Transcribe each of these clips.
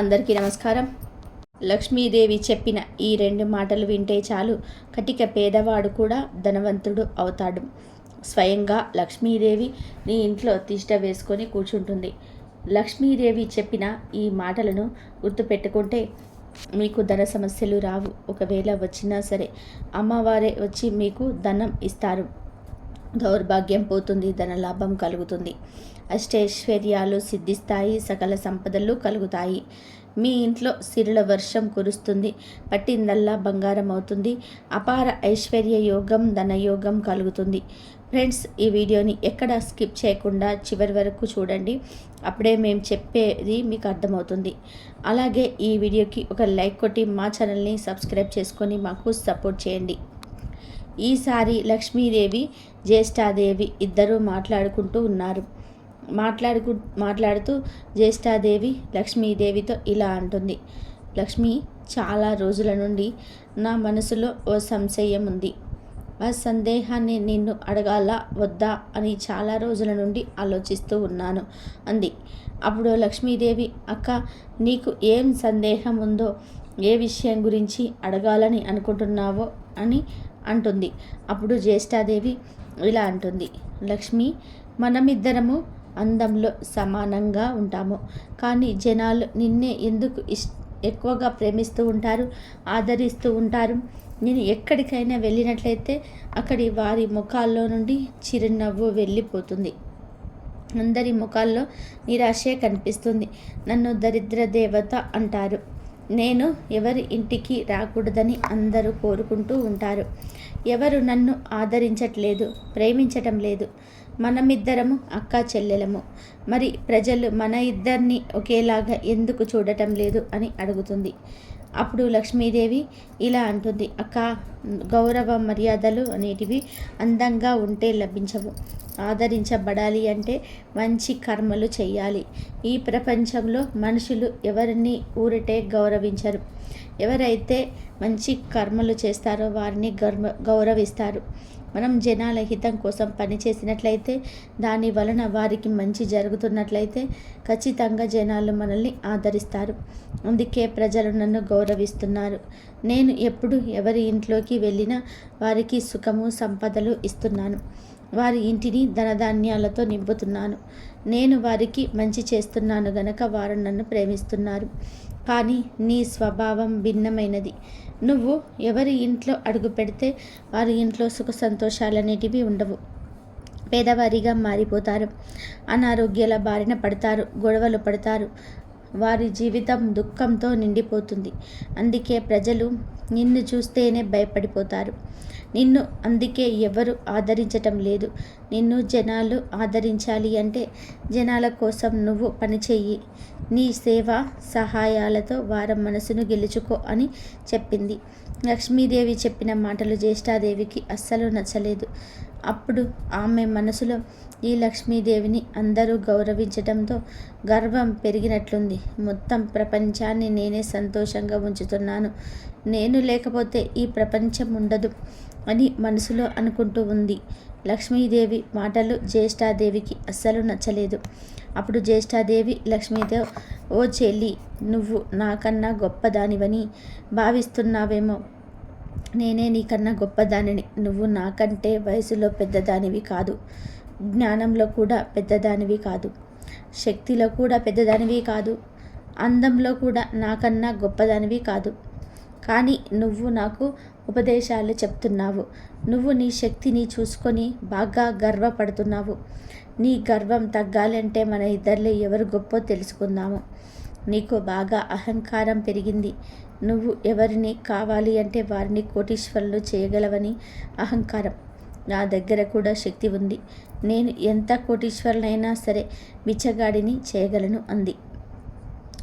అందరికీ నమస్కారం. లక్ష్మీదేవి చెప్పిన ఈ రెండు మాటలు వింటే చాలు. కటిక పేదవాడు కూడా ధనవంతుడు అవుతాడు. స్వయంగా లక్ష్మీదేవి నీ ఇంట్లో తిష్ట వేసుకొని కూర్చుంటుంది. లక్ష్మీదేవి చెప్పిన ఈ మాటలను గుర్తుపెట్టుకుంటే మీకు ధన సమస్యలు రావు. ఒకవేళ వచ్చినా సరే అమ్మవారే వచ్చి మీకు ధనం ఇస్తారు. దౌర్భాగ్యం పోతుంది ధనలాభం కలుగుతుంది. అష్టైశ్వర్యాలు సిద్ధిస్తాయి సకల సంపదలు కలుగుతాయి. మీ ఇంట్లో సిరుల వర్షం కురుస్తుంది పట్టిందల్లా బంగారం అవుతుంది అపార ఐశ్వర్య యోగం ధనయోగం కలుగుతుంది. ఫ్రెండ్స్ ఈ వీడియోని ఎక్కడ స్కిప్ చేయకుండా చివరి వరకు చూడండి. అప్పుడే మేము చెప్పేది మీకు అర్థమవుతుంది. అలాగే ఈ వీడియోకి ఒక లైక్ కొట్టి మా ఛానల్ని సబ్స్క్రైబ్ చేసుకొని మాకు సపోర్ట్ చేయండి. ఈసారి లక్ష్మీదేవి జ్యేష్ఠాదేవి ఇద్దరూ మాట్లాడుకుంటూ ఉన్నారు. మాట్లాడుకు మాట్లాడుతూ జ్యేష్ఠాదేవి లక్ష్మీదేవితో ఇలా అంటుంది. లక్ష్మి చాలా రోజుల నుండి నా మనసులో ఓ సంశయం ఉంది. ఆ సందేహాన్ని నిన్ను అడగాల వద్దా అని చాలా రోజుల నుండి ఆలోచిస్తూ ఉన్నాను అంది. అప్పుడు లక్ష్మీదేవి అక్క నీకు ఏం సందేహం ఉందో ఏ విషయం గురించి అడగాలని అనుకుంటున్నావో అని అంటుంది. అప్పుడు జ్యేష్ఠాదేవి ఇలా అంటుంది. లక్ష్మి మనమిద్దరము అందంలో సమానంగా ఉంటాము. కానీ జనాలు నిన్నే ఎందుకు ఇష్ ఎక్కువగా ప్రేమిస్తూ ఉంటారు ఆదరిస్తూ ఉంటారు? నేను ఎక్కడికైనా వెళ్ళినట్లయితే అక్కడి వారి ముఖాల్లో నుండి చిరునవ్వు వెళ్ళిపోతుంది. అందరి ముఖాల్లో నిరాశే కనిపిస్తుంది. నన్ను దరిద్ర దేవత అంటారు. నేను ఎవరి ఇంటికి రాకూడదని అందరూ కోరుకుంటూ ఉంటారు. ఎవరు నన్ను ఆదరించట్లేదు ప్రేమించటం లేదు. మనమిద్దరము అక్క చెల్లెలము. మరి ప్రజలు మన ఇద్దరిని ఒకేలాగా ఎందుకు చూడటం లేదు అని అడుగుతుంది. అప్పుడు లక్ష్మీదేవి ఇలా అంటుంది అక్క గౌరవ మర్యాదలు అనేటివి అందంగా ఉంటే లభించవు. ఆదరించబడాలి అంటే మంచి కర్మలు చేయాలి ఈ ప్రపంచంలో మనుషులు ఎవరిని ఊరిటే గౌరవించరు. ఎవరైతే మంచి కర్మలు చేస్తారో వారిని గర్వ గౌరవిస్తారు. మనం జనాల హితం కోసం పనిచేసినట్లయితే దాని వలన వారికి మంచి జరుగుతున్నట్లయితే ఖచ్చితంగా జనాలు మనల్ని ఆదరిస్తారు. అందుకే ప్రజలు నన్ను గౌరవిస్తున్నారు. నేను ఎప్పుడు ఎవరి ఇంట్లోకి వెళ్ళినా వారికి సుఖము సంపదలు ఇస్తున్నాను. వారి ఇంటిని ధనధాన్యాలతో నింపుతున్నాను. నేను వారికి మంచి చేస్తున్నాను గనక వారు నన్ను ప్రేమిస్తున్నారు. కానీ నీ స్వభావం భిన్నమైనది. నువ్వు ఎవరి ఇంట్లో అడుగు పెడితే వారి ఇంట్లో సుఖ సంతోషాలు అనేటివి ఉండవు. పేదవారిగా మారిపోతారు. అనారోగ్యాల బారిన పడతారు. గొడవలు పడతారు. వారి జీవితం దుఃఖంతో నిండిపోతుంది. అందుకే ప్రజలు నిన్ను చూస్తేనే భయపడిపోతారు. నిన్ను అందుకే ఎవరు ఆదరించటం లేదు. నిన్ను జనాలు ఆదరించాలి అంటే జనాల కోసం నువ్వు పనిచేయి నీ సేవ సహాయాలతో వారి మనసును గెలుచుకో అని చెప్పింది. లక్ష్మీదేవి చెప్పిన మాటలు జ్యేష్ఠాదేవికి అస్సలు నచ్చలేదు. అప్పుడు ఆమె మనసులో ఈ లక్ష్మీదేవిని అందరూ గౌరవించడంతో గర్వం పెరిగినట్లుంది. మొత్తం ప్రపంచాన్ని నేనే సంతోషంగా ఉంచుతున్నాను. నేను లేకపోతే ఈ ప్రపంచం ఉండదు. అని మనసులో అనుకుంటూ ఉంది. లక్ష్మీదేవి మాటలు జ్యేష్ఠాదేవికి అస్సలు నచ్చలేదు. అప్పుడు జ్యేష్ఠాదేవి లక్ష్మీదేవి ఓ చెల్లి నువ్వు నాకన్నా గొప్పదానివని భావిస్తున్నావేమో. నేనే నీకన్నా గొప్పదానిని. నువ్వు నాకంటే వయసులో పెద్దదానివి కాదు. జ్ఞానంలో కూడా పెద్దదానివి కాదు. శక్తిలో కూడా పెద్దదానివి కాదు. అందంలో కూడా నాకన్నా గొప్పదానివి కాదు. కానీ నువ్వు నాకు ఉపదేశాలు చెప్తున్నావు. నువ్వు నీ శక్తిని చూసుకొని బాగా గర్వపడుతున్నావు. నీ గర్వం తగ్గాలంటే మన ఇద్దరిలో ఎవరు గొప్ప తెలుసుకుందాము. నీకు బాగా అహంకారం పెరిగింది. నువ్వు ఎవరిని కావాలి అంటే వారిని కోటీశ్వరులు చేయగలవని అహంకారం. నా దగ్గర కూడా శక్తి ఉంది. నేను ఎంత కోటీశ్వరులైనా సరే బిచ్చగాడిని చేయగలను అంది.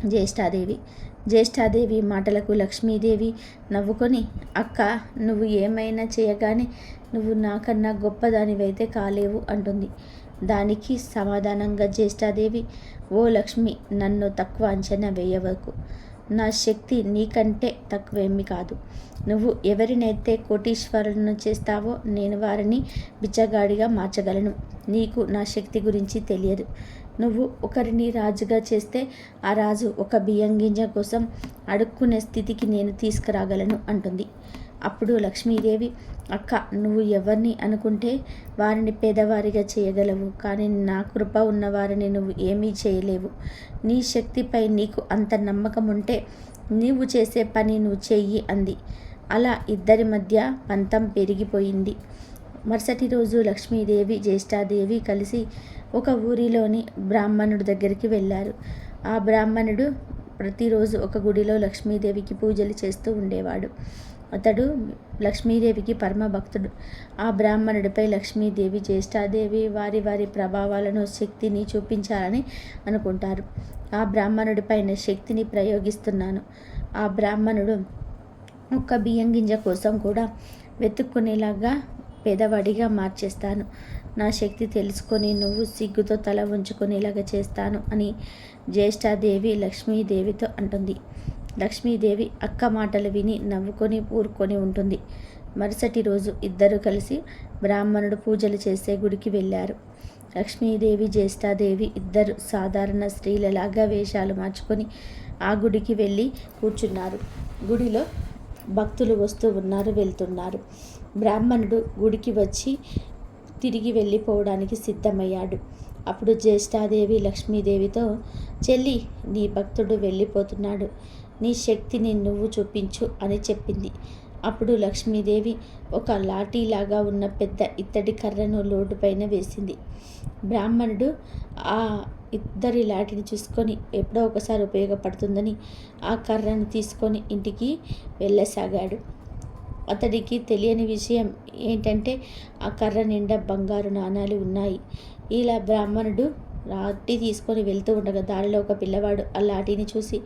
జ్యేష్ఠాదేవి జ్యేష్ఠాదేవి మాటలకు లక్ష్మీదేవి నవ్వుకొని అక్క నువ్వు ఏమైనా చేయగానే నువ్వు నాకన్నా గొప్పదానివైతే కాలేవు అంటుంది. దానికి సమాధానంగా జ్యేష్ఠాదేవి ఓ లక్ష్మి నన్ను తక్కువ అంచనా వేయవకు. నా శక్తి నీకంటే తక్కువేమి కాదు. నువ్వు ఎవరినైతే కోటీశ్వరులను చేస్తావో నేను వారిని బిచ్చగాడిగా మార్చగలను. నీకు నా శక్తి గురించి తెలియదు. నువ్వు ఒకరిని రాజుగా చేస్తే ఆ రాజు ఒక బియ్యం గింజ కోసం అడుక్కునే స్థితికి నేను తీసుకురాగలను అంటుంది. అప్పుడు లక్ష్మీదేవి అక్క నువ్వు ఎవరిని అనుకుంటే వారిని పేదవారిగా చేయగలవు కానీ నా కృప ఉన్నవారిని నువ్వు ఏమీ చేయలేవు. నీ శక్తిపై నీకు అంత నమ్మకం ఉంటే నీవు చేసే పని నువ్వు చెయ్యి అంది. అలా ఇద్దరి మధ్య పంతం పెరిగిపోయింది. మరుసటి రోజు లక్ష్మీదేవి జ్యేష్ఠాదేవి కలిసి ఒక ఊరిలోని బ్రాహ్మణుడి దగ్గరికి వెళ్ళారు. ఆ బ్రాహ్మణుడు ప్రతిరోజు ఒక గుడిలో లక్ష్మీదేవికి పూజలు చేస్తూ ఉండేవాడు. అతడు లక్ష్మీదేవికి పరమ భక్తుడు. ఆ బ్రాహ్మణుడిపై లక్ష్మీదేవి జ్యేష్ఠాదేవి వారి వారి ప్రభావాలను శక్తిని చూపించాలని అనుకుంటారు. ఆ బ్రాహ్మణుడిపైన శక్తిని ప్రయోగిస్తున్నాను. ఆ బ్రాహ్మణుడు ఒక్క బియ్యం గింజ కోసం కూడా వెతుక్కునేలాగా పెదవడిగా మార్చేస్తాను. నా శక్తి తెలుసుకొని నువ్వు సిగ్గుతో తల ఉంచుకునేలాగా చేస్తాను అని జ్యేష్ఠాదేవి లక్ష్మీదేవితో అంటుంది. లక్ష్మీదేవి అక్క మాటలు విని నవ్వుకొని ఊరుకొని ఉంటుంది. మరుసటి రోజు ఇద్దరు కలిసి బ్రాహ్మణుడు పూజలు చేసే గుడికి వెళ్ళారు. లక్ష్మీదేవి జ్యేష్ఠాదేవి ఇద్దరు సాధారణ స్త్రీలలాగా వేషాలు మార్చుకొని ఆ గుడికి వెళ్ళి కూర్చున్నారు. గుడిలో భక్తులు వస్తూ ఉన్నారు వెళ్తున్నారు. బ్రాహ్మణుడు గుడికి వచ్చి తిరిగి వెళ్ళిపోవడానికి సిద్ధమయ్యాడు. అప్పుడు జ్యేష్ఠాదేవి లక్ష్మీదేవితో చెల్లి నీ భక్తుడు వెళ్ళిపోతున్నాడు. నీ శక్తిని నువ్వు చూపించు అని చెప్పింది. అప్పుడు లక్ష్మీదేవి ఒక లాఠీలాగా ఉన్న పెద్ద ఇత్తడి కర్రను లోటు పైన వేసింది. బ్రాహ్మణుడు ఆ ఇద్దరి లాఠీని చూసుకొని ఎప్పుడో ఒకసారి ఉపయోగపడుతుందని ఆ కర్రను తీసుకొని ఇంటికి వెళ్ళసాగాడు. అతడికి తెలియని విషయం ఏంటంటే ఆ కర్ర నిండా బంగారు నాణాలు ఉన్నాయి. ఇలా బ్రాహ్మణుడు లాఠీ తీసుకొని వెళ్తూ ఉండగా దారిలో ఒక పిల్లవాడు ఆ లాఠీని చూసి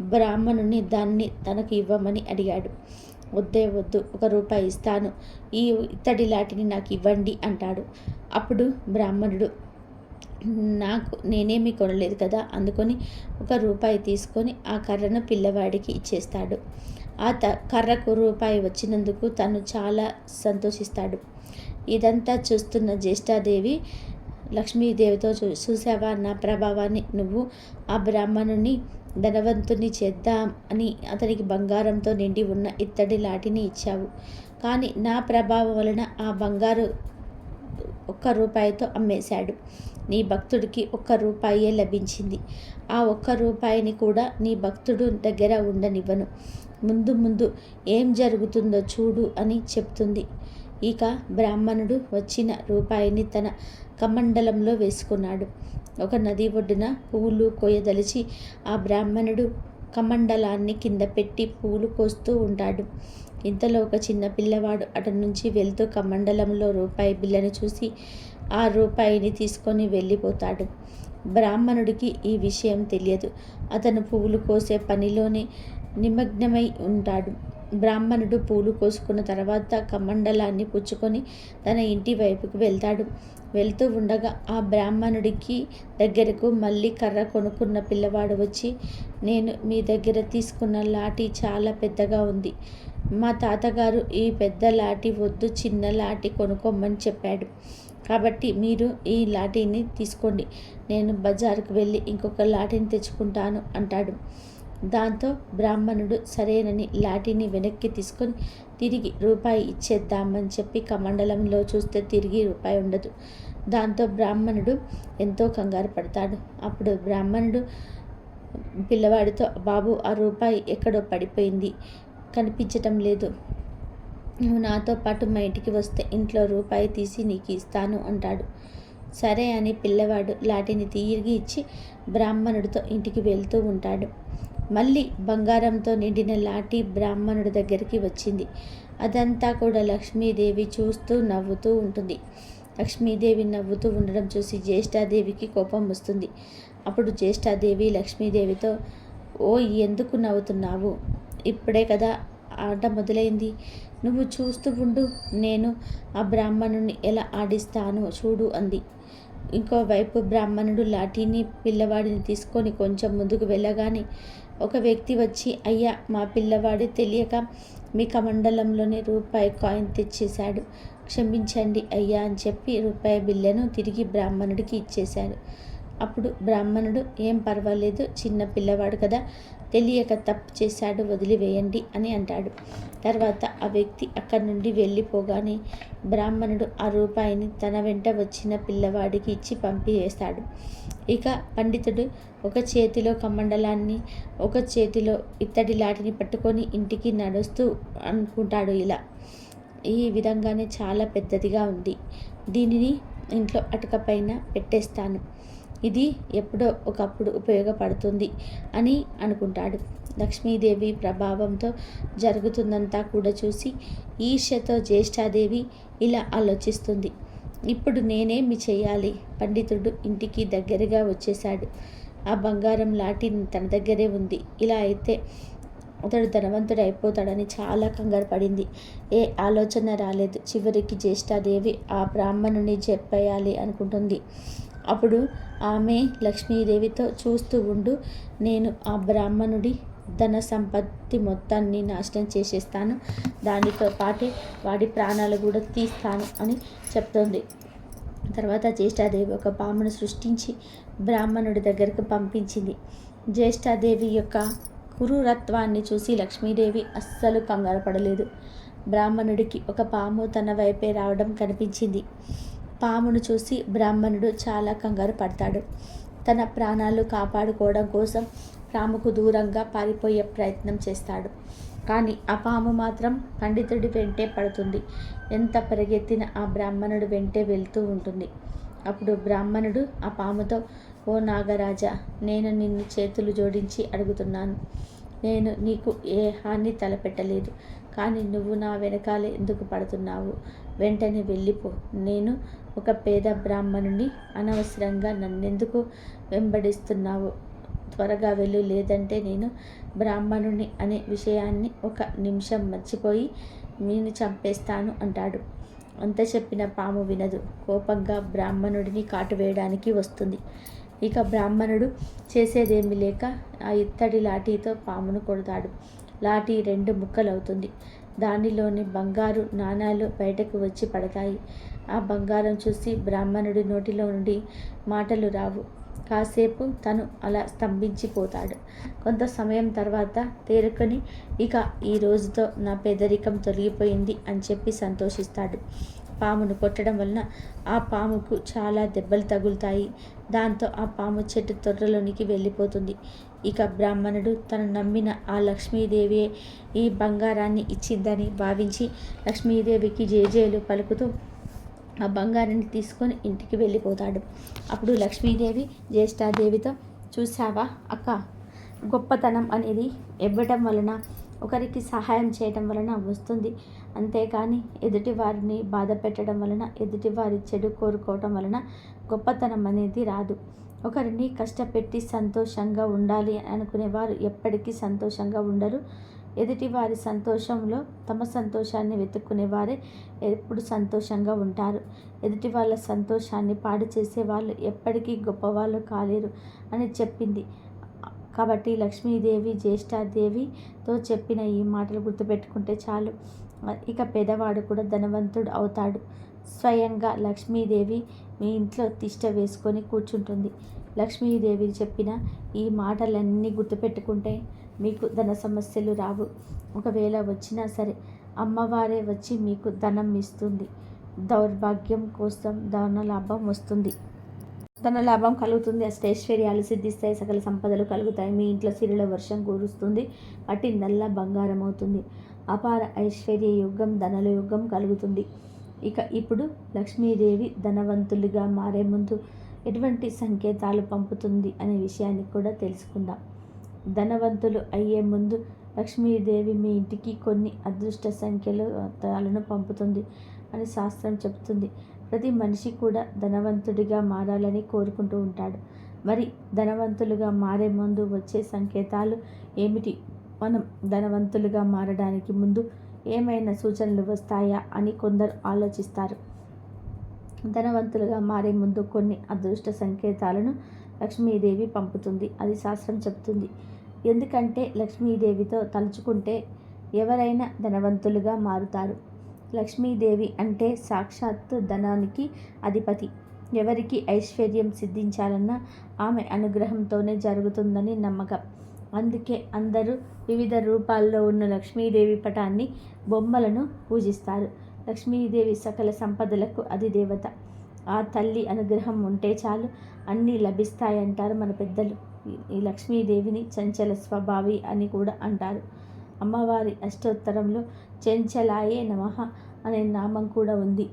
బ్రాహ్మణుని దాన్ని తనకు ఇవ్వమని అడిగాడు. వద్దే వద్దు ఒక రూపాయి ఇస్తాను. ఈ ఇత్తడి లాటిని నాకు ఇవ్వండి అంటాడు. అప్పుడు బ్రాహ్మణుడు నాకు నేనేమి కొనలేదు కదా అందుకొని ఒక రూపాయి తీసుకొని ఆ కర్రను పిల్లవాడికి ఇచ్చేస్తాడు. ఆ త కర్రకు రూపాయి వచ్చినందుకు తను చాలా సంతోషిస్తాడు. ఇదంతా చూస్తున్న జ్యేష్ఠాదేవి లక్ష్మీదేవితో చూ చూసావా నా ప్రభావాన్ని? నువ్వు ఆ బ్రాహ్మణుని ధనవంతుని చేద్దాం అని అతనికి బంగారంతో నిండి ఉన్న ఇత్తడి లాటిని ఇచ్చావు. కానీ నా ప్రభావం వలన ఆ బంగారు ఒక్క రూపాయితో అమ్మేశాడు. నీ భక్తుడికి ఒక్క రూపాయే లభించింది. ఆ ఒక్క రూపాయిని కూడా నీ భక్తుడు దగ్గర ఉండనివ్వను. ముందు ముందు ఏం జరుగుతుందో చూడు అని చెప్తుంది. ఇక బ్రాహ్మణుడు వచ్చిన రూపాయిని తన కమండలంలో వేసుకున్నాడు. ఒక నది ఒడ్డున పువ్వులు కోయదలిచి ఆ బ్రాహ్మణుడు కమండలాన్ని కింద పెట్టి పువ్వులు కోస్తూ ఉంటాడు. ఇంతలో ఒక చిన్న పిల్లవాడు అటు నుంచి వెళ్తూ కమండలంలో రూపాయి బిల్లను చూసి ఆ రూపాయిని తీసుకొని వెళ్ళిపోతాడు. బ్రాహ్మణుడికి ఈ విషయం తెలియదు. అతను పువ్వులు కోసే పనిలోనే నిమగ్నమై ఉంటాడు. బ్రాహ్మణుడు పూలు కోసుకున్న తర్వాత కమండలాన్ని పుచ్చుకొని తన ఇంటి వైపుకు వెళ్తాడు. వెళ్తూ ఉండగా ఆ బ్రాహ్మణుడికి దగ్గరకు మళ్ళీ కర్ర కొనుక్కున్న పిల్లవాడు వచ్చి నేను మీ దగ్గర తీసుకున్న లాఠీ చాలా పెద్దగా ఉంది. మా తాతగారు ఈ పెద్ద లాఠీ వద్దు చిన్న లాఠీ కొనుక్కోమని చెప్పాడు. కాబట్టి మీరు ఈ లాఠీని తీసుకోండి. నేను బజారుకు వెళ్ళి ఇంకొక లాఠీని తెచ్చుకుంటాను అంటాడు. దాంతో బ్రాహ్మణుడు సరేనని లాఠీని వెనక్కి తీసుకొని తిరిగి రూపాయి ఇచ్చేద్దామని చెప్పి కమండలంలో చూస్తే తిరిగి రూపాయి ఉండదు. దాంతో బ్రాహ్మణుడు ఎంతో కంగారు పడతాడు. అప్పుడు బ్రాహ్మణుడు పిల్లవాడితో బాబు ఆ రూపాయి ఎక్కడో పడిపోయింది. కనిపించటం లేదు. నువ్వు నాతో పాటు మా ఇంటికి వస్తే ఇంట్లో రూపాయి తీసి నీకు ఇస్తాను అంటాడు. సరే అని పిల్లవాడు లాటిని తిరిగి ఇచ్చి బ్రాహ్మణుడితో ఇంటికి వెళ్తూ ఉంటాడు. మళ్ళీ బంగారంతో నిండిన లాఠీ బ్రాహ్మణుడి దగ్గరికి వచ్చింది. అదంతా కూడా లక్ష్మీదేవి చూస్తూ నవ్వుతూ ఉంటుంది. లక్ష్మీదేవి నవ్వుతూ ఉండడం చూసి జ్యేష్ఠాదేవికి కోపం వస్తుంది. అప్పుడు జ్యేష్ఠాదేవి లక్ష్మీదేవితో ఓ ఎందుకు నవ్వుతున్నావు? ఇప్పుడే కదా ఆట మొదలైంది. నువ్వు చూస్తూ ఉండు. నేను ఆ బ్రాహ్మణుని ఎలా ఆడిస్తానో చూడు అంది. ఇంకోవైపు బ్రాహ్మణుడు లాఠీని పిల్లవాడిని తీసుకొని కొంచెం ముందుకు వెళ్ళగానే ఒక వ్యక్తి వచ్చి అయ్యా మా పిల్లవాడు తెలియక మీ కమండలంలోనే రూపాయి కాయిన్ తెచ్చేశాడు. క్షమించండి అయ్యా అని చెప్పి రూపాయి బిల్లను తిరిగి బ్రాహ్మణుడికి ఇచ్చేశాడు. అప్పుడు బ్రాహ్మణుడు ఏం పర్వాలేదు చిన్న పిల్లవాడు కదా తెలియక తప్పు చేశాడు వదిలివేయండి అని అంటాడు. తర్వాత ఆ వ్యక్తి అక్కడి నుండి వెళ్ళిపోగానే బ్రాహ్మణుడు ఆ రూపాయిని తన వెంట వచ్చిన పిల్లవాడికి ఇచ్చి పంపివేస్తాడు. ఇక పండితుడు ఒక చేతిలో కమండలాన్ని ఒక చేతిలో ఇత్తడి లాటిని పట్టుకొని ఇంటికి నడుస్తూ అనుకుంటాడు ఇలా. ఈ విధంగానే చాలా పెద్దదిగా ఉంది. దీనిని ఇంట్లో అటుకపైన పెట్టేస్తాను. ఇది ఎప్పుడో ఒకప్పుడు ఉపయోగపడుతుంది అని అనుకుంటాడు. లక్ష్మీదేవి ప్రభావంతో జరుగుతుందంతా కూడా చూసి ఈర్ష్యతో జ్యేష్ఠాదేవి ఇలా ఆలోచిస్తుంది. ఇప్పుడు నేనేమి చేయాలి పండితుడు ఇంటికి దగ్గరగా వచ్చేశాడు. ఆ బంగారం లాటి తన దగ్గరే ఉంది. ఇలా అయితే అతడు ధనవంతుడు అయిపోతాడని చాలా కంగారు పడింది. ఏ ఆలోచన రాలేదు. చివరికి జ్యేష్ఠాదేవి ఆ బ్రాహ్మణుని చెప్పేయాలి అనుకుంటుంది. అప్పుడు ఆమె లక్ష్మీదేవితో చూస్తూ ఉండు నేను ఆ బ్రాహ్మణుడి ధన సంపత్తి మొత్తాన్ని నాశనం చేసేస్తాను. దానితో పాటే వాడి ప్రాణాలు కూడా తీస్తాను అని చెప్తోంది. తర్వాత జ్యేష్ఠాదేవి ఒక పామును సృష్టించి బ్రాహ్మణుడి దగ్గరకు పంపించింది. జ్యేష్ఠాదేవి యొక్క క్రూరత్వాన్ని చూసి లక్ష్మీదేవి అస్సలు కంగారు పడలేదు. బ్రాహ్మణుడికి ఒక పాము తన వైపే రావడం కనిపించింది. పామును చూసి బ్రాహ్మణుడు చాలా కంగారు పడతాడు. తన ప్రాణాలు కాపాడుకోవడం కోసం పాముకు దూరంగా పారిపోయే ప్రయత్నం చేస్తాడు. కానీ ఆ పాము మాత్రం పండితుడి వెంటే పడుతుంది. ఎంత పరిగెత్తిన ఆ బ్రాహ్మణుడు వెంటే వెళ్తూ ఉంటుంది. అప్పుడు బ్రాహ్మణుడు ఆ పాముతో ఓ నాగరాజా నేను నిన్ను చేతులు జోడించి అడుగుతున్నాను. నేను నీకు ఏ హాని తలపెట్టలేదు. కానీ నువ్వు నా వెనకాలే ఎందుకు పడుతున్నావు? వెంటనే వెళ్ళిపో. నేను ఒక పేద బ్రాహ్మణుని అనవసరంగా నన్నెందుకు వెంబడిస్తున్నావు? త్వరగా వెళ్ళు లేదంటే నేను బ్రాహ్మణుని అనే విషయాన్ని ఒక నిమిషం మర్చిపోయి నేను చంపేస్తాను అంటాడు. అంత చెప్పిన పాము వినదు. కోపంగా బ్రాహ్మణుడిని కాటు వేయడానికి వస్తుంది. ఇక బ్రాహ్మణుడు చేసేదేమి లేక ఆ ఇత్తడి లాఠీతో పామును కొడతాడు. లాఠీ రెండు ముక్కలవుతుంది. దానిలోని బంగారు నాణాలు బయటకు వచ్చి పడతాయి. ఆ బంగారం చూసి బ్రాహ్మణుడి నోటిలో నుండి మాటలు రావు. కాసేపు తను అలా స్తంభించిపోతాడు. కొంత సమయం తర్వాత తేరుకొని ఇక ఈ రోజుతో నా పేదరికం తొలగిపోయింది అని చెప్పి సంతోషిస్తాడు. పామును కొట్టడం వలన ఆ పాముకు చాలా దెబ్బలు తగులుతాయి. దాంతో ఆ పాము చెట్టు తొర్రలోనికి వెళ్ళిపోతుంది. ఇక బ్రాహ్మణుడు తను నమ్మిన ఆ లక్ష్మీదేవి ఈ బంగారాన్ని ఇచ్చిందని భావించి లక్ష్మీదేవికి జేజేలు పలుకుతూ ఆ బంగారాన్ని తీసుకొని ఇంటికి వెళ్ళిపోతాడు. అప్పుడు లక్ష్మీదేవి జ్యేష్ఠాదేవితో చూసావా అక్క గొప్పతనం అనేది ఇవ్వటం వలన ఒకరికి సహాయం చేయటం వలన వస్తుంది. అంతేకాని ఎదుటి వారిని బాధ పెట్టడం వలన ఎదుటి వారి చెడు కోరుకోవటం వలన గొప్పతనం అనేది రాదు. ఒకరిని కష్టపెట్టి సంతోషంగా ఉండాలి అనుకునేవారు ఎప్పటికీ సంతోషంగా ఉండరు. ఎదుటి వారి సంతోషంలో తమ సంతోషాన్ని వెతుక్కునేవారే ఎప్పుడు సంతోషంగా ఉంటారు. ఎదుటి వాళ్ళ సంతోషాన్ని పాడు చేసే వాళ్ళు ఎప్పటికీ గొప్పవాళ్ళు కాలేరు అని చెప్పింది. కాబట్టి లక్ష్మీదేవి జ్యేష్ఠాదేవితో చెప్పిన ఈ మాటలు గుర్తుపెట్టుకుంటే చాలు. ఇక పేదవాడు కూడా ధనవంతుడు అవుతాడు. స్వయంగా లక్ష్మీదేవి మీ ఇంట్లో తిష్ట వేసుకొని కూర్చుంటుంది. లక్ష్మీదేవి చెప్పిన ఈ మాటలన్నీ గుర్తుపెట్టుకుంటే మీకు ధన సమస్యలు రావు. ఒకవేళ వచ్చినా సరే అమ్మవారే వచ్చి మీకు ధనం ఇస్తుంది. దౌర్భాగ్యం కోసం ధన లాభం వస్తుంది. ధన లాభం కలుగుతుంది. అష్టైశ్వర్యాలు సిద్ధిస్తాయి. సకల సంపదలు కలుగుతాయి. మీ ఇంట్లో సిరిల వర్షం కురుస్తుంది. పట్టిందల్లా బంగారం అవుతుంది. అపార ఐశ్వర్య యుగం ధనల యుగం కలుగుతుంది. ఇక ఇప్పుడు లక్ష్మీదేవి ధనవంతులుగా మారే ముందు ఎటువంటి సంకేతాలు పంపుతుంది అనే విషయాన్ని కూడా తెలుసుకుందాం. ధనవంతులు అయ్యే ముందు లక్ష్మీదేవి మీ ఇంటికి కొన్ని అదృష్ట సంఖ్యలు తాలను పంపుతుంది అని శాస్త్రం చెబుతుంది. ప్రతి మనిషి కూడా ధనవంతుడిగా మారాలని కోరుకుంటూ ఉంటాడు. మరి ధనవంతులుగా మారే ముందు వచ్చే సంకేతాలు ఏమిటి? మనం ధనవంతులుగా మారడానికి ముందు ఏమైనా సూచనలు వస్తాయా అని కొందరు ఆలోచిస్తారు. ధనవంతులుగా మారే ముందు కొన్ని అదృష్ట సంకేతాలను లక్ష్మీదేవి పంపుతుంది. అది శాస్త్రం చెప్తుంది ఎందుకంటే లక్ష్మీదేవితో తలుచుకుంటే ఎవరైనా ధనవంతులుగా మారుతారు. లక్ష్మీదేవి అంటే సాక్షాత్తు ధనానికి అధిపతి. ఎవరికి ఐశ్వర్యం సిద్ధించాలన్నా ఆమె అనుగ్రహంతోనే జరుగుతుందని నమ్మకం. అందుకే అందరూ వివిధ రూపాల్లో ఉన్న లక్ష్మీదేవి పటాన్ని బొమ్మలను పూజిస్తారు. లక్ష్మీదేవి సకల సంపదలకు అది దేవత ఆ తల్లి అనుగ్రహం ఉంటే చాలు అన్నీ లభిస్తాయంటారు మన పెద్దలు. ఈ లక్ష్మీదేవిని చంచల స్వభావి అని కూడా అంటారు. అమ్మవారి అష్టోత్తరంలో చెంచలాయే నమః అనే నామం కూడా ఉంది.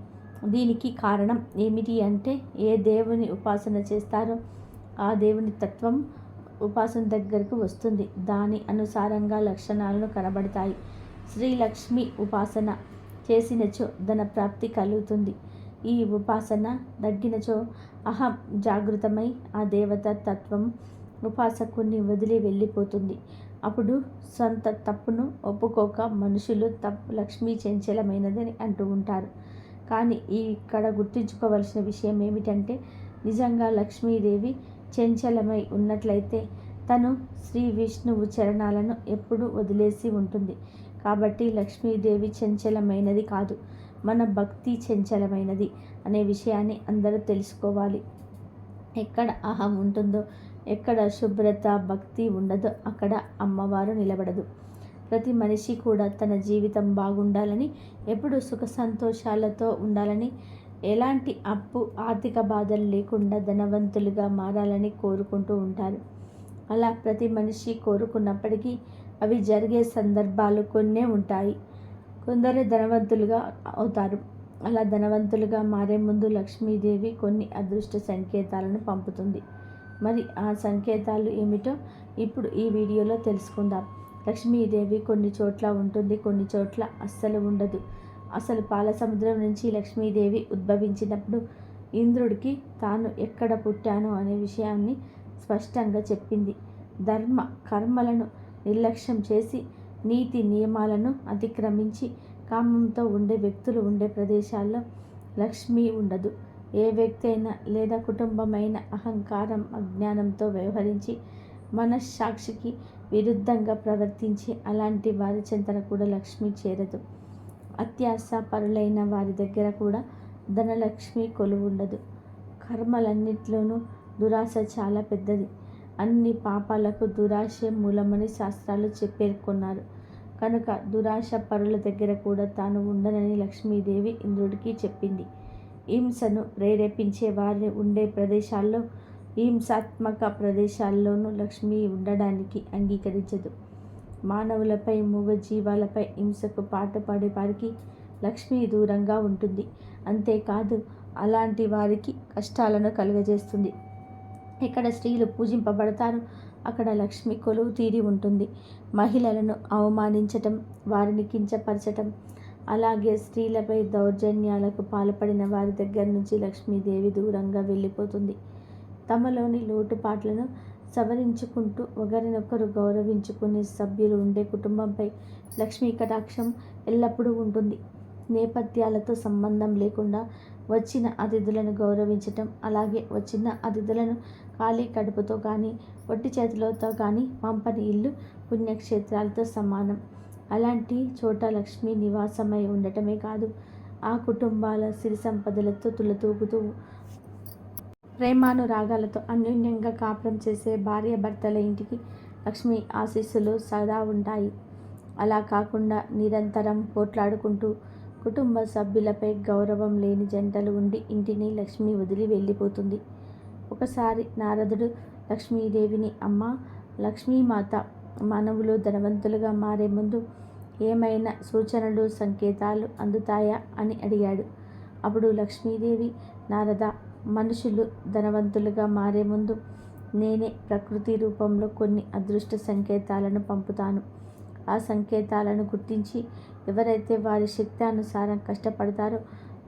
దీనికి కారణం ఏమిటి అంటే ఏ దేవుని ఉపాసన చేస్తారో ఆ దేవుని తత్వం ఉపాసన దగ్గరకు వస్తుంది. దాని అనుసారంగా లక్షణాలను కనబడతాయి. శ్రీలక్ష్మి ఉపాసన చేసినచో ధన ప్రాప్తి కలుగుతుంది. ఈ ఉపాసన తగ్గినచో అహం జాగృతమై ఆ దేవత తత్వం ఉపాసకుని వదిలి వెళ్ళిపోతుంది. అప్పుడు సొంత తప్పును ఒప్పుకోక మనుషులు తప్పు లక్ష్మీ చంచలమైనదని అంటూ ఉంటారు. కానీ ఇక్కడ గుర్తుంచుకోవలసిన విషయం ఏమిటంటే నిజంగా లక్ష్మీదేవి చంచలమై ఉన్నట్లయితే తను శ్రీ విష్ణువు చరణాలను ఎప్పుడూ వదిలేసి ఉంటుంది. కాబట్టి లక్ష్మీదేవి చంచలమైనది కాదు. మన భక్తి చంచలమైనది అనే విషయాన్ని అందరూ తెలుసుకోవాలి. ఎక్కడ అహం ఉంటుందో ఎక్కడ శుభ్రత భక్తి ఉండదో అక్కడ అమ్మవారు నిలబడదు. ప్రతి మనిషి కూడా తన జీవితం బాగుండాలని ఎప్పుడు సుఖ సంతోషాలతో ఉండాలని ఎలాంటి అప్పు ఆర్థిక బాధలు లేకుండా ధనవంతులుగా మారాలని కోరుకుంటూ ఉంటారు. అలా ప్రతి మనిషి కోరుకున్నప్పటికీ అవి జరిగే సందర్భాలు కొన్నే ఉంటాయి. కొందరు ధనవంతులుగా అవుతారు. అలా ధనవంతులుగా మారే ముందు లక్ష్మీదేవి కొన్ని అదృష్ట సంకేతాలను పంపుతుంది. మరి ఆ సంకేతాలు ఏమిటో ఇప్పుడు ఈ వీడియోలో తెలుసుకుందాం. లక్ష్మీదేవి కొన్ని చోట్ల ఉంటుంది కొన్ని చోట్ల అస్సలు ఉండదు. అసలు పాల సముద్రం నుంచి లక్ష్మీదేవి ఉద్భవించినప్పుడు ఇంద్రుడికి తాను ఎక్కడ పుట్టాను అనే విషయాన్ని స్పష్టంగా చెప్పింది. ధర్మ కర్మలను నిర్లక్ష్యం చేసి నీతి నియమాలను అతిక్రమించి కామంతో ఉండే వ్యక్తులు ఉండే ప్రదేశాల్లో లక్ష్మి ఉండదు. ఏ వ్యక్తి అయినా లేదా కుటుంబమైన అహంకారం అజ్ఞానంతో వ్యవహరించి మనస్సాక్షికి విరుద్ధంగా ప్రవర్తించి అలాంటి వారి చింతన కూడా లక్ష్మి చేరదు. అత్యాశ పరులైన వారి దగ్గర కూడా ధనలక్ష్మి కొలువుండదు. కర్మలన్నిట్లోనూ దురాశ చాలా పెద్దది. అన్ని పాపాలకు దురాశే మూలమని శాస్త్రాలు చెప్పేర్కొన్నారు. కనుక దురాశ పరుల దగ్గర కూడా తాను ఉండనని లక్ష్మీదేవి ఇంద్రుడికి చెప్పింది. హింసను ప్రేరేపించే వారి ఉండే ప్రదేశాల్లో హింసాత్మక ప్రదేశాల్లోనూ లక్ష్మి ఉండడానికి అంగీకరించదు. మానవులపై మూగజీవాలపై హింసకు పాటుపడే వారికి లక్ష్మి దూరంగా ఉంటుంది. అంతేకాదు అలాంటి వారికి కష్టాలను కలుగజేస్తుంది. ఎక్కడ స్త్రీలు పూజింపబడతారు అక్కడ లక్ష్మి కొలువు తీరి ఉంటుంది. మహిళలను అవమానించటం వారిని కించపరచటం. అలాగే స్త్రీలపై దౌర్జన్యాలకు పాల్పడిన వారి దగ్గర నుంచి లక్ష్మీదేవి దూరంగా వెళ్ళిపోతుంది. తమలోని లోటుపాట్లను సవరించుకుంటూ ఒకరినొకరు గౌరవించుకునే సభ్యులు ఉండే కుటుంబంపై లక్ష్మీ కటాక్షం ఎల్లప్పుడూ ఉంటుంది. నేపథ్యాలతో సంబంధం లేకుండా వచ్చిన అతిథులను గౌరవించటం అలాగే వచ్చిన అతిథులను ఖాళీ కడుపుతో కానీ ఒట్టి చేతులతో కానీ పంపని ఇల్లు పుణ్యక్షేత్రాలతో సమానం. అలాంటి చోట లక్ష్మి నివాసమై ఉండటమే కాదు ఆ కుటుంబాల సిరి సంపదలతో తులతూగుతూ ప్రేమానురాగాలతో అన్యోన్యంగా కాపురం చేసే భార్య భర్తల ఇంటికి లక్ష్మి ఆశీస్సులు సదా ఉంటాయి. అలా కాకుండా నిరంతరం పోట్లాడుకుంటూ కుటుంబ సభ్యులపై గౌరవం లేని జంటలు ఉండి ఇంటిని లక్ష్మి వదిలి వెళ్ళిపోతుంది. ఒకసారి నారదుడు లక్ష్మీదేవిని అమ్మ లక్ష్మీమాత మానవులు ధనవంతులుగా మారే ముందు ఏమైనా సూచనలు సంకేతాలు అందుతాయా? అని అడిగాడు. అప్పుడు లక్ష్మీదేవి నారద మనుషులు ధనవంతులుగా మారే ముందు నేనే ప్రకృతి రూపంలో కొన్ని అదృష్ట సంకేతాలను పంపుతాను. ఆ సంకేతాలను గుర్తించి ఎవరైతే వారి శక్తి అనుసారం కష్టపడతారో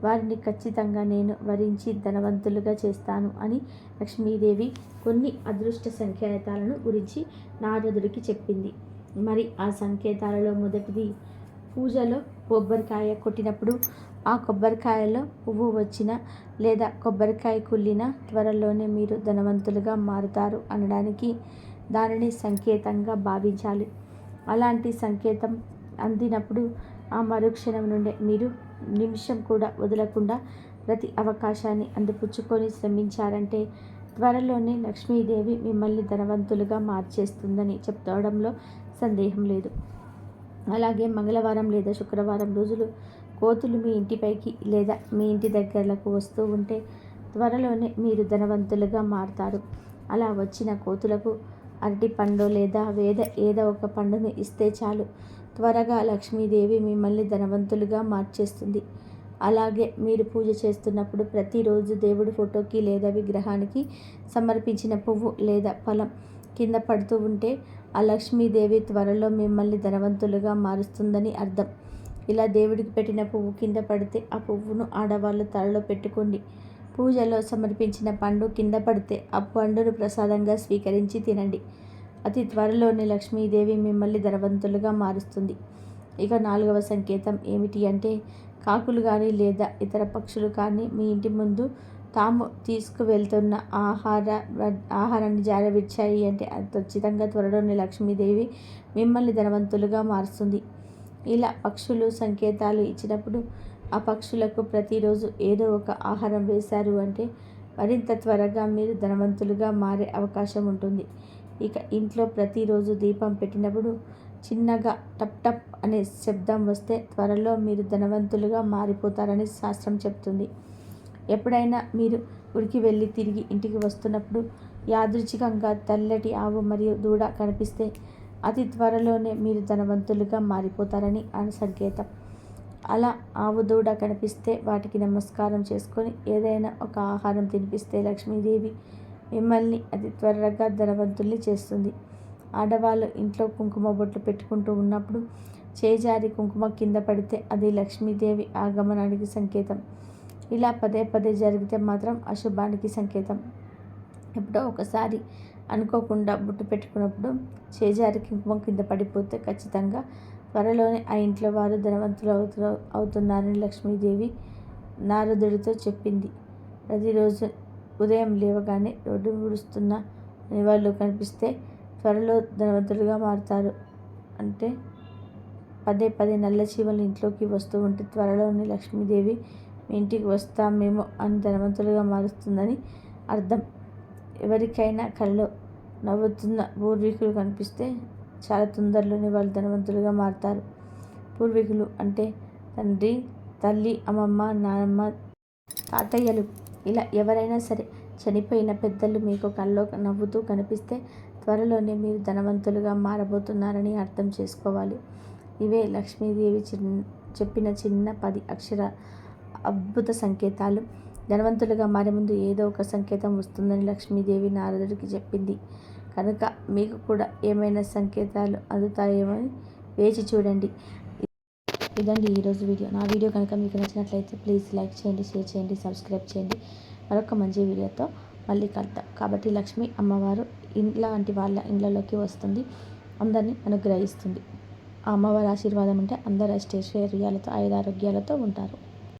వారిని ఖచ్చితంగా నేను వరించి ధనవంతులుగా చేస్తాను అని లక్ష్మీదేవి కొన్ని అదృష్ట సంకేతాలను గురించి నారదుడికి చెప్పింది. మరి ఆ సంకేతాలలో మొదటిది పూజలో కొబ్బరికాయ కొట్టినప్పుడు ఆ కొబ్బరికాయలో పువ్వు వచ్చిన లేదా కొబ్బరికాయ కుళ్ళిన త్వరలోనే మీరు ధనవంతులుగా మారుతారు అనడానికి దానిని సంకేతంగా భావించాలి. అలాంటి సంకేతం అందినప్పుడు ఆ మరుక్షణం నుండి మీరు నిమిషం కూడా వదలకుండా ప్రతి అవకాశాన్ని అందిపుచ్చుకొని శ్రమించారంటే త్వరలోనే లక్ష్మీదేవి మిమ్మల్ని ధనవంతులుగా మార్చేస్తుందని చెప్తవడంలో సందేహం లేదు. అలాగే మంగళవారం లేదా శుక్రవారం రోజులు కోతులు మీ ఇంటిపైకి లేదా మీ ఇంటి దగ్గరకు వస్తూ ఉంటే త్వరలోనే మీరు ధనవంతులుగా మారుతారు. అలా వచ్చిన కోతులకు అరటి పండు లేదా వేద ఏదో ఒక పండును ఇస్తే చాలు. త్వరగా లక్ష్మీదేవి మిమ్మల్ని ధనవంతులుగా మార్చేస్తుంది. అలాగే మీరు పూజ చేస్తున్నప్పుడు ప్రతిరోజు దేవుడి ఫోటోకి లేదా విగ్రహానికి సమర్పించిన పువ్వు లేదా ఫలం కింద పడుతూ ఉంటే ఆ లక్ష్మీదేవి త్వరలో మిమ్మల్ని ధనవంతులుగా మారుస్తుందని అర్థం. ఇలా దేవుడికి పెట్టిన పువ్వు కింద పడితే ఆ పువ్వును ఆడవాళ్ళు తలలో పెట్టుకోండి. పూజలో సమర్పించిన పండు కింద పడితే ఆ పండును ప్రసాదంగా స్వీకరించి తినండి. అతి త్వరలోనే లక్ష్మీదేవి మిమ్మల్ని ధనవంతులుగా మారుస్తుంది. ఇక నాలుగవ సంకేతం ఏమిటి అంటే కాకులు కానీ లేదా ఇతర పక్షులు కానీ మీ ఇంటి ముందు తాము తీసుకువెళ్తున్న ఆహార ఆహారాన్ని జారవిచ్చాయి అంటే ఖచ్చితంగా త్వరలోనే లక్ష్మీదేవి మిమ్మల్ని ధనవంతులుగా మారుస్తుంది. ఇలా పక్షులు సంకేతాలు ఇచ్చినప్పుడు ఆ పక్షులకు ప్రతిరోజు ఏదో ఒక ఆహారం వేశారు అంటే మరింత త్వరగా మీరు ధనవంతులుగా మారే అవకాశం ఉంటుంది. ఇక ఇంట్లో ప్రతిరోజు దీపం పెట్టినప్పుడు చిన్నగా టప్ టప్ అనే శబ్దం వస్తే త్వరలో మీరు ధనవంతులుగా మారిపోతారని శాస్త్రం చెప్తుంది. ఎప్పుడైనా మీరు గుడికి వెళ్ళి తిరిగి ఇంటికి వస్తున్నప్పుడు యాదృచ్ఛికంగా తెల్లటి ఆవు మరియు దూడ కనిపిస్తే అతి త్వరలోనే మీరు ధనవంతులుగా మారిపోతారని అని సంకేతం. అలా ఆవు దూడ కనిపిస్తే వాటికి నమస్కారం చేసుకొని ఏదైనా ఒక ఆహారం తినిపిస్తే లక్ష్మీదేవి మిమ్మల్ని అతి త్వరగా ధనవంతుల్ని చేస్తుంది. ఆడవాళ్ళు ఇంట్లో కుంకుమ బొట్లు పెట్టుకుంటూ ఉన్నప్పుడు చేజారి కుంకుమ కింద పడితే అది లక్ష్మీదేవి ఆగమనానికి సంకేతం. ఇలా పదే పదే జరిగితే మాత్రం అశుభానికి సంకేతం. ఎప్పుడో ఒకసారి అనుకోకుండా బుట్టు పెట్టుకున్నప్పుడు చేజారి కుంకుమ కింద పడిపోతే ఖచ్చితంగా త్వరలోనే ఆ ఇంట్లో వారు ధనవంతులు అవుతు అవుతున్నారని లక్ష్మీదేవి నారదుడితో చెప్పింది. ప్రతిరోజు ఉదయం లేవగానే రోడ్డు ఊడుస్తున్న వాళ్ళు కనిపిస్తే త్వరలో ధనవంతులుగా మారుతారు. అంటే పదే పదే నల్ల చీమలు ఇంట్లోకి వస్తూ ఉంటే త్వరలోనే లక్ష్మీదేవి మీ ఇంటికి వస్తామేమో అని ధనవంతులుగా మారుస్తుందని అర్థం. ఎవరికైనా కళ్ళలో నవ్వుతున్న పూర్వీకులు కనిపిస్తే చాలా తొందరలోనే వాళ్ళు ధనవంతులుగా మారుతారు. పూర్వీకులు అంటే తండ్రి తల్లి అమ్మమ్మ నానమ్మ తాతయ్యలు ఇలా ఎవరైనా సరే చనిపోయిన పెద్దలు మీకు కల్లో నవ్వుతూ కనిపిస్తే త్వరలోనే మీరు ధనవంతులుగా మారబోతున్నారని అర్థం చేసుకోవాలి. ఇవే లక్ష్మీదేవి చిన్న చెప్పిన చిన్న పది అక్షర అద్భుత సంకేతాలు. ధనవంతులుగా మారే ముందు ఏదో ఒక సంకేతం వస్తుందని లక్ష్మీదేవి నారదుడికి చెప్పింది. కనుక మీకు కూడా ఏమైనా సంకేతాలు అందుతాయేమో వేచి చూడండి. ఇదండి ఈరోజు వీడియో. నా వీడియో కనుక మీకు నచ్చినట్లయితే ప్లీజ్ లైక్ చేయండి షేర్ చేయండి సబ్స్క్రైబ్ చేయండి. మరొక మంచి వీడియోతో మళ్ళీ కలుద్దాం. కాబట్టి లక్ష్మి అమ్మవారు ఇలాంటి వాళ్ళ ఇళ్ళలోకి వస్తుంది. అందరినీ అనుగ్రహిస్తుంది. ఆ అమ్మవారి ఆశీర్వాదం ఉంటే అందరు అష్టైశ్వర్యాలతో ఐదారోగ్యాలతో ఉంటారు.